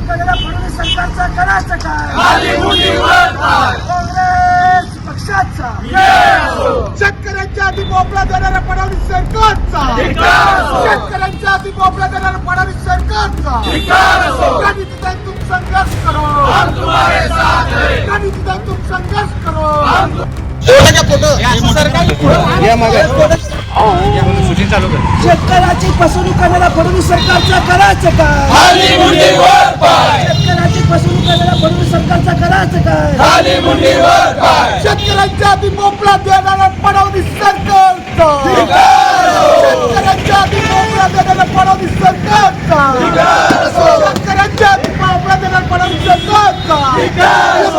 चालू फडणवीस सरकारचा करायचं काय? काँग्रेस पक्षाचा. शेतकऱ्यांच्या आधी मोबला देणाऱ्या फडणवीस सरकारचा. शेतकऱ्यांच्या आधी मोबला देणाऱ्या फडणवीस सरकारचा. शेतकऱ्याची फसवणूक करणाऱ्या फडणवीस सरकारचा करायचं का सरकारचं करायचं काय? शेतकऱ्यांच्या आधी मोकळा देणाऱ्या फडणवीस सरकारचा शेतकऱ्यांच्या आधी मोकळा देणाऱ्या फडणवीस सरकारचा शेतकऱ्यांच्या आधी मोकळा देणाऱ्या फडणवीस सरकारचा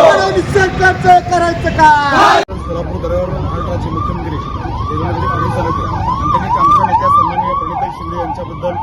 फडणवीस सरकारचं करायचं काय सोलापूर दौऱ्यावर महाराष्ट्राचे मुख्यमंत्री देवेंद्र फडणवीस आले होते. आणि त्यांनी आमच्या नेत्या सन्माननीय प्रणिताई शिंदे यांच्याबद्दल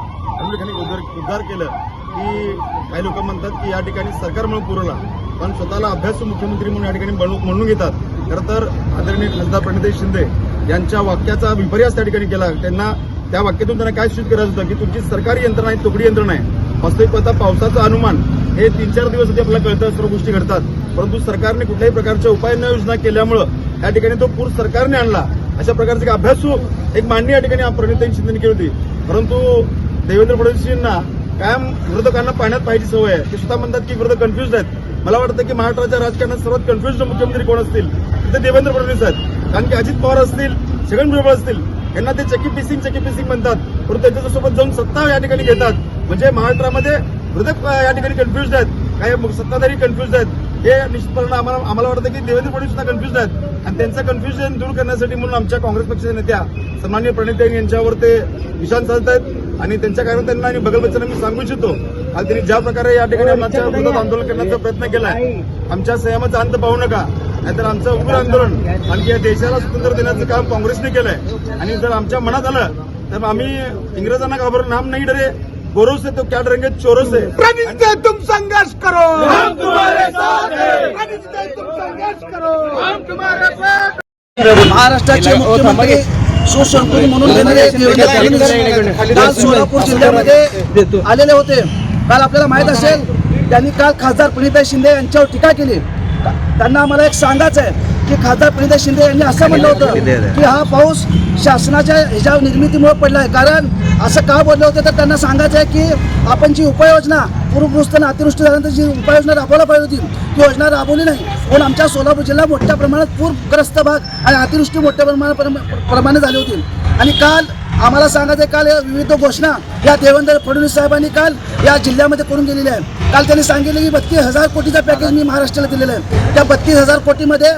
ठिकाणी उद्गार उद्गार केलं. की काही लोक म्हणतात की या ठिकाणी सरकार म्हणून पुरवला. पण स्वतःला अभ्यासू मुख्यमंत्री म्हणून या ठिकाणी म्हणून घेतात. खरं तर आदरणीय खासदार प्रणिते शिंदे यांच्या वाक्याचा विपर्यास त्या ठिकाणी केला. त्यांना त्या वाक्यातून त्यांना काय सूचित करायचं होतं? की तुमची सरकारी यंत्रणा आहे तुकडी यंत्रणा आहे. वास्तविक पाहता पावसाचं अनुमान हे तीन चार दिवस आधी आपल्याला कळतं सर्व गोष्टी घडतात. परंतु सरकारने कुठल्याही प्रकारच्या उपाययोजना केल्यामुळं या ठिकाणी तो पूर सरकारने आणला. अशा प्रकारचे एक अभ्यासू एक मांडणी या ठिकाणी प्रणिताई शिंदेने केली होती. परंतु देवेंद्र फडणवीसांना कायम विरोधकांना पाहण्यात पाहिजे सवय आहे. ते सुद्धा म्हणतात की विरोधक कन्फ्युज आहेत. मला वाटतं की महाराष्ट्राच्या राजकारणात सर्वात कन्फ्युज मुख्यमंत्री कोण असतील? ते देवेंद्र फडणवीस आहेत. कारण की अजित पवार असतील छगन भुजबळ असतील यांना ते चकी पिसिंग चकी पिसिंग म्हणतात. परंतु त्यांच्यासोबत जाऊन सत्ता या ठिकाणी घेतात. म्हणजे महाराष्ट्रामध्ये विरोधक या ठिकाणी कन्फ्युज आहेत. काही सत्ताधारी कन्फ्युज आहेत. हे निश्चितपणे आम्हाला आम्हाला वाटतं की देवेंद्र फडणवीस सुद्धा कन्फ्युज आहेत. आणि त्यांचं कन्फ्युजन दूर करण्यासाठी म्हणून आमच्या काँग्रेस पक्षाच्या नेत्या सन्मान्य प्रणित यांच्यावर ते निशाण साधत आहेत आणि त्यांच्या कार्यकर्त्यांना आणि बगल बच्चांना मी सांगू इच्छितो. काल त्यांनी ज्या प्रकारे या ठिकाणी आमच्या विरोधात आंदोलन करण्याचा प्रयत्न केलाय. आमच्या संयमाचा अंत पाहू नका. नाहीतर आमचं उग्र आंदोलन आणखी या देशाला स्वातंत्र्य देण्याचं काम काँग्रेसने केलंय. आणि जर आमच्या मनात आलं तर आम्ही इंग्रजांना घाबरून नाम नाही डरे. गोरों से तो क्या डरेंगे चोरों से प्रणित से तुम संघर्ष करो. हम तुम्हारे साथ हैं. प्रणित तुम संघर्ष करो. हम तुम्हारे साथ महाराष्ट्राचे मुख्यमंत्री सुसंस्कृत म्हणून काल सोलापूर जिल्ह्यामध्ये आलेले होते. काल आपल्याला माहीत असेल त्यांनी काल खासदार प्रणिताई शिंदे यांच्यावर टीका केली. त्यांना आम्हाला एक सांगायचं आहे की खासदार प्रणिताई शिंदे यांनी असं म्हणलं होतं की हा पाऊस शासनाच्या ह्याच्या निर्मितीमुळे पडला आहे कारण असं का बोललं होतं? तर त्यांना सांगायचं आहे की आपण जी उपाययोजना पूरग्रस्त आणि अतिवृष्टी झाल्यानंतर जी उपाययोजना राबवला पाहिजे होती ती योजना राबवली नाही. पण आमच्या सोलापूर जिल्हा मोठ्या प्रमाणात पूरग्रस्त भाग आणि अतिवृष्टी मोठ्या प्रमाणात प्रमाणे झाली होती. आणि काल आम्हाला सांगायचं आहे, काल या विविध घोषणा या देवेंद्र फडणवीस साहेबांनी काल या जिल्ह्यामध्ये करून दिलेल्या आहे काल त्यांनी सांगितलं की बत्तीस हजार कोटीचा पॅकेज मी महाराष्ट्राला दिलेलं आहे. त्या बत्तीस हजार कोटीमध्ये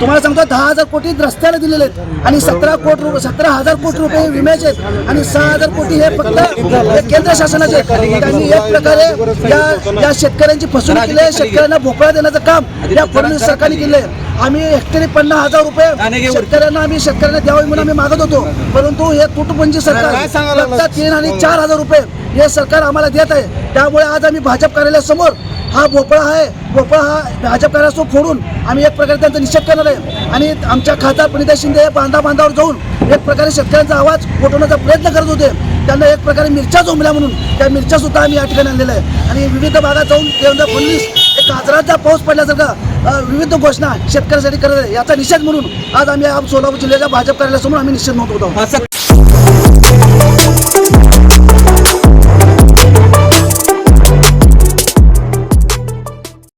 तुम्हाला सांगतो दहा हजार कोटी रस्त्याला दिलेले आहेत आणि सतरा कोटी रुपये सतरा हजार कोटी रुपये विम्याचे आहेत. आणि सहा हजार कोटी हे फक्त केंद्र शासनाचे त्यांनी एक प्रकारे या या शेतकऱ्यांची फसवणूक केली आहे. शेतकऱ्यांना भोपळा देण्याचं काम या फडणवीस सरकारने केलं आहे. आम्ही हेक्टरी पन्नास हजार रुपये शेतकऱ्यांना आम्ही शेतकऱ्यांना द्यावे म्हणून आम्ही मागत होतो. परंतु हे तुटपुंजी सरकार. फक्त तीन आणि चार हजार रुपये हे सरकार आम्हाला देत आहे. त्यामुळे आज आम्ही भाजप कार्यालयासमोर हा भोपळा आहे. भोपळा हा भाजप कार्यालयासमोर फोडून आम्ही एक प्रकारे त्यांचा निषेध करणार आहे. आणि आमच्या खासदार प्रणिता शिंदे हे बांधा बांधावर जाऊन एक प्रकारे शेतकऱ्यांचा आवाज उठवण्याचा प्रयत्न करत होते. त्यांना एक प्रकारे मिरच्या जोमल्या म्हणून त्या मिरच्या सुद्धा आम्ही या ठिकाणी आणलेल्या आहे आणि विविध भागात जाऊन देवेंद्र फडणवीस साजराचा पाऊस पडल्यासारखा विविध घोषणा शेतकऱ्यांसाठी करत आहे. याचा निषेध म्हणून आज आम्ही सोलापूर जिल्ह्याच्या भाजप कार्यालयासमोर आम्ही निषेध नोंदवतो आहोत.